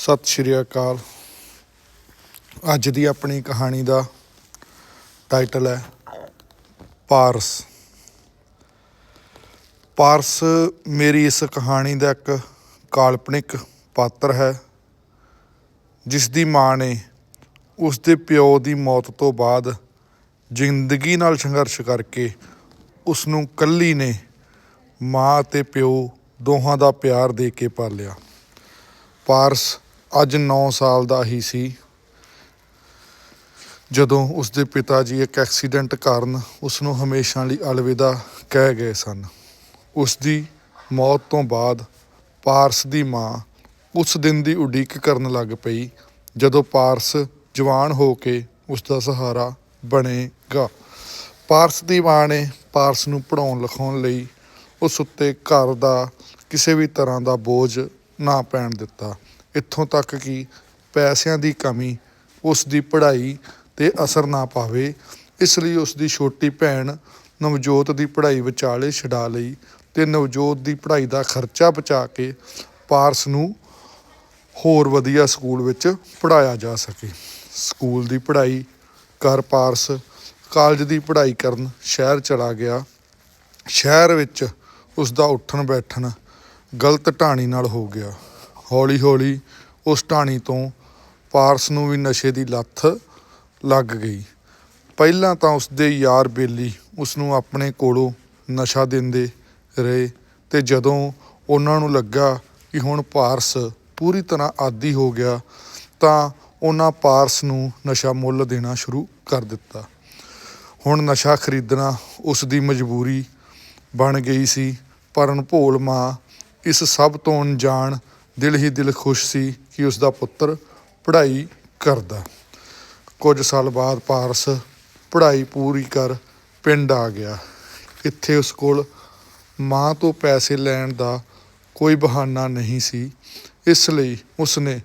ਸਤਿ ਸ਼੍ਰੀ ਅਕਾਲ। ਅੱਜ ਦੀ ਆਪਣੀ ਕਹਾਣੀ ਦਾ ਟਾਈਟਲ ਹੈ ਪਾਰਸ। ਪਾਰਸ ਮੇਰੀ ਇਸ ਕਹਾਣੀ ਦਾ ਇੱਕ ਕਾਲਪਨਿਕ ਪਾਤਰ ਹੈ, ਜਿਸ ਦੀ ਮਾਂ ਨੇ ਉਸ ਦੇ ਪਿਓ ਦੀ ਮੌਤ ਤੋਂ ਬਾਅਦ ਜ਼ਿੰਦਗੀ ਨਾਲ ਸੰਘਰਸ਼ ਕਰਕੇ ਉਸ ਨੂੰ ਕੱਲੀ ਨੇ ਮਾਂ ਅਤੇ ਪਿਓ ਦੋਹਾਂ ਦਾ ਪਿਆਰ ਦੇ ਕੇ ਪਾਲਿਆ। ਪਾਰਸ ਅੱਜ 9 ਸਾਲ ਦਾ ਹੀ ਸੀ। ਜਦੋਂ ਉਸ ਦੇ ਪਿਤਾ ਜੀ ਇੱਕ ਐਕਸੀਡੈਂਟ ਕਾਰਨ ਉਸ ਨੂੰ ਹਮੇਸ਼ਾ ਲਈ ਅਲਵਿਦਾ ਕਹਿ ਗਏ ਸਨ। ਉਸ ਦੀ ਮੌਤ ਤੋਂ ਬਾਅਦ ਪਾਰਸ ਦੀ ਮਾਂ ਉਸ ਦਿਨ ਦੀ ਉਡੀਕ ਕਰਨ ਲੱਗ ਪਈ, ਜਦੋਂ ਪਾਰਸ ਜਵਾਨ ਹੋ ਕੇ ਉਸ ਦਾ ਸਹਾਰਾ ਬਣੇਗਾ। ਪਾਰਸ ਦੀ ਮਾਂ ਨੇ ਪਾਰਸ ਨੂੰ ਪੜਾਉਣ ਲਿਖਾਉਣ ਲਈ ਉਸ ਉੱਤੇ ਘਰ ਦਾ ਕਿਸੇ ਵੀ ਤਰ੍ਹਾਂ ਦਾ ਬੋਝ ਨਾ ਪੈਣ ਦਿੱਤਾ। ਇੱਥੋਂ ਤੱਕ ਕਿ ਪੈਸਿਆਂ ਦੀ ਕਮੀ ਉਸ ਦੀ ਪੜ੍ਹਾਈ ਤੇ ਅਸਰ ਨਾ ਪਾਵੇ, ਇਸ ਲਈ ਉਸ ਦੀ ਛੋਟੀ ਭੈਣ ਨਵਜੋਤ ਦੀ ਪੜ੍ਹਾਈ ਵਿਚਾਲੇ ਛਡਾ ਲਈ ਤੇ ਨਵਜੋਤ ਦੀ ਪੜ੍ਹਾਈ ਦਾ ਖਰਚਾ ਬਚਾ ਕੇ ਪਾਰਸ ਨੂੰ ਹੋਰ ਵਧੀਆ ਸਕੂਲ ਵਿੱਚ ਪੜਾਇਆ ਜਾ ਸਕੇ। ਸਕੂਲ ਦੀ ਪੜ੍ਹਾਈ ਕਰ ਪਾਰਸ, ਕਾਲਜ ਦੀ ਪੜ੍ਹਾਈ ਕਰਨ ਸ਼ਹਿਰ ਚਲਾ ਗਿਆ। ਸ਼ਹਿਰ ਵਿੱਚ ਉਸ ਦਾ ਉੱਠਣ ਬੈਠਣ ਗਲਤ ਢਾਣੀ ਨਾਲ ਹੋ ਗਿਆ। ਹੌਲੀ ਹੌਲੀ ਉਸ ਢਾਣੀ ਤੋਂ ਪਾਰਸ ਨੂੰ ਵੀ ਨਸ਼ੇ ਦੀ ਲੱਥ ਲੱਗ ਗਈ। ਪਹਿਲਾਂ ਤਾਂ ਉਸ ਦੇ ਯਾਰ ਬੇਲੀ ਉਸ ਨੂੰ ਆਪਣੇ ਕੋਲੋਂ ਨਸ਼ਾ ਦਿੰਦੇ ਰਹੇ ਤੇ ਜਦੋਂ ਉਹਨਾਂ ਨੂੰ ਲੱਗਾ ਕਿ ਹੁਣ ਪਾਰਸ ਪੂਰੀ ਤਰ੍ਹਾਂ ਆਦੀ ਹੋ ਗਿਆ ਤਾਂ ਉਹਨਾਂ ਪਾਰਸ ਨੂੰ ਨਸ਼ਾ ਮੁੱਲ ਦੇਣਾ ਸ਼ੁਰੂ ਕਰ ਦਿੱਤਾ। ਹੁਣ ਨਸ਼ਾ ਖਰੀਦਣਾ ਉਸ ਦੀ ਮਜਬੂਰੀ ਬਣ ਗਈ ਸੀ, ਪਰ ਅਨਭੋਲ ਮਾਂ ਇਸ ਸਭ ਤੋਂ ਅਣਜਾਣ ਦਿਲ ਹੀ ਦਿਲ ਖੁਸ਼ ਸੀ ਕਿ ਉਸ ਦਾ ਪੁੱਤਰ ਪੜ੍ਹਾਈ ਕਰਦਾ। ਕੁਝ ਸਾਲ ਬਾਅਦ ਪਾਰਸ ਪੜ੍ਹਾਈ ਪੂਰੀ ਕਰ ਪਿੰਡ ਆ ਗਿਆ। ਇੱਥੇ ਉਸ ਕੋਲ ਮਾਂ ਤੋਂ ਪੈਸੇ ਲੈਣ ਦਾ ਕੋਈ ਬਹਾਨਾ ਨਹੀਂ ਸੀ। ਇਸ ਲਈ ਉਸਨੇ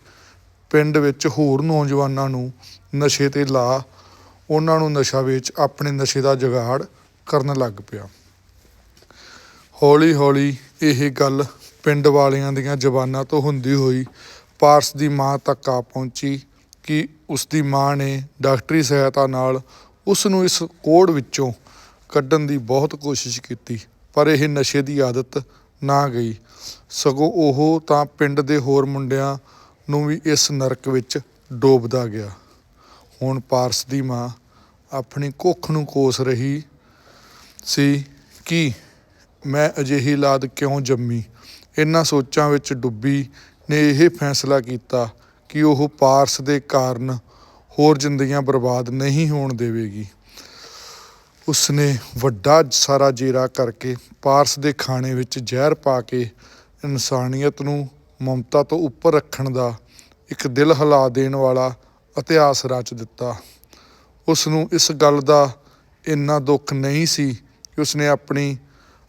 ਪਿੰਡ ਵਿੱਚ ਹੋਰ ਨੌਜਵਾਨਾਂ ਨੂੰ ਨਸ਼ੇ ਤੇ ਲਾ ਉਹਨਾਂ ਨੂੰ ਨਸ਼ਾ ਵੇਚ ਆਪਣੇ ਨਸ਼ੇ ਦਾ ਜਗਾੜ ਕਰਨ ਲੱਗ ਪਿਆ। ਹੌਲੀ ਹੌਲੀ ਇਹ ਗੱਲ ਪਿੰਡ ਵਾਲਿਆਂ ਦੀਆਂ ਜ਼ਬਾਨਾਂ ਤੋਂ ਹੁੰਦੀ ਹੋਈ ਪਾਰਸ ਦੀ ਮਾਂ ਤੱਕ ਆ ਪਹੁੰਚੀ ਕਿ ਉਸ ਦੀ ਮਾਂ ਨੇ ਡਾਕਟਰੀ ਸਹਾਇਤਾ ਨਾਲ ਉਸ ਨੂੰ ਇਸ ਕੋੜ ਵਿੱਚੋਂ ਕੱਢਣ ਦੀ ਬਹੁਤ ਕੋਸ਼ਿਸ਼ ਕੀਤੀ, ਪਰ ਇਹ ਨਸ਼ੇ ਦੀ ਆਦਤ ਨਾ ਗਈ। ਸਗੋਂ ਉਹ ਤਾਂ ਪਿੰਡ ਦੇ ਹੋਰ ਮੁੰਡਿਆਂ ਨੂੰ ਵੀ ਇਸ ਨਰਕ ਵਿੱਚ ਡੋਬਦਾ ਗਿਆ। ਹੁਣ ਪਾਰਸ ਦੀ ਮਾਂ ਆਪਣੀ ਕੁੱਖ ਨੂੰ ਕੋਸ ਰਹੀ ਸੀ ਕਿ ਮੈਂ ਅਜਿਹੀ ਲਾਦ ਕਿਉਂ ਜੰਮੀ? ਇਹਨਾਂ ਸੋਚਾਂ ਵਿੱਚ ਡੁੱਬੀ ਨੇ ਇਹ ਫੈਸਲਾ ਕੀਤਾ ਕਿ ਉਹ ਪਾਰਸ ਦੇ ਕਾਰਨ ਹੋਰ ਜ਼ਿੰਦਗੀਆਂ ਬਰਬਾਦ ਨਹੀਂ ਹੋਣ ਦੇਵੇਗੀ। ਉਸਨੇ ਵੱਡਾ ਸਾਰਾ ਜੇਰਾ ਕਰਕੇ ਪਾਰਸ ਦੇ ਖਾਣੇ ਵਿੱਚ ਜ਼ਹਿਰ ਪਾ ਕੇ ਇਨਸਾਨੀਅਤ ਨੂੰ ਮਮਤਾ ਤੋਂ ਉੱਪਰ ਰੱਖਣ ਦਾ ਇੱਕ ਦਿਲ ਹਿਲਾ ਦੇਣ ਵਾਲਾ ਇਤਿਹਾਸ ਰਚ ਦਿੱਤਾ। ਉਸ ਨੂੰ ਇਸ ਗੱਲ ਦਾ ਇੰਨਾ ਦੁੱਖ ਨਹੀਂ ਸੀ ਕਿ ਉਸਨੇ ਆਪਣੀ,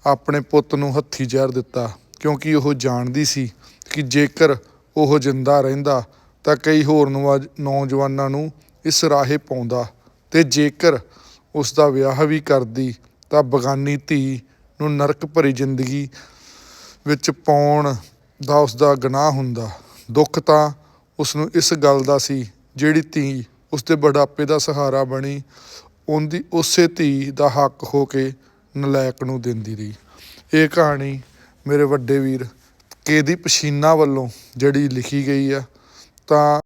ਆਪਣੇ ਪੁੱਤ ਨੂੰ ਹੱਥੀ ਜ਼ਹਿਰ ਦਿੱਤਾ। ਕਿਉਂਕਿ ਉਹ ਜਾਣਦੀ ਸੀ ਕਿ ਜੇਕਰ ਉਹ ਜਿੰਦਾ ਰਹਿੰਦਾ ਤਾਂ ਕਈ ਹੋਰ ਨੌਜ- ਨੌਜਵਾਨਾਂ ਨੂੰ ਇਸ ਰਾਹੇ ਪਾਉਂਦਾ ਤੇ ਜੇਕਰ ਉਸ ਦਾ ਵਿਆਹ ਵੀ ਕਰਦੀ ਤਾਂ ਬਗਾਨੀ ਧੀ ਨੂੰ ਨਰਕ ਭਰੀ ਜ਼ਿੰਦਗੀ ਵਿੱਚ ਪਾਉਣ ਦਾ ਉਸ ਦਾ ਗੁਨਾਹ ਹੁੰਦਾ। ਦੁੱਖ ਤਾਂ ਉਸ ਨੂੰ ਇਸ ਗੱਲ ਦਾ ਸੀ ਜਿਹੜੀ ਧੀ ਉਸ ਦੇ ਬੁਢਾਪੇ ਦਾ ਸਹਾਰਾ ਬਣੀ ਉਹਦੀ ਉਸੇ ਧੀ ਦਾ ਹੱਕ ਹੋ ਕੇ ਨਲਾਇਕ ਨੂੰ ਦਿੰਦੀ ਰਹੀ। ਇਹ ਕਹਾਣੀ ਮੇਰੇ ਵੱਡੇ ਵੀਰ ਕੇਦੀ ਪਸ਼ੀਨਾ ਵੱਲੋਂ ਜਿਹੜੀ ਲਿਖੀ ਗਈ ਆ ਤਾਂ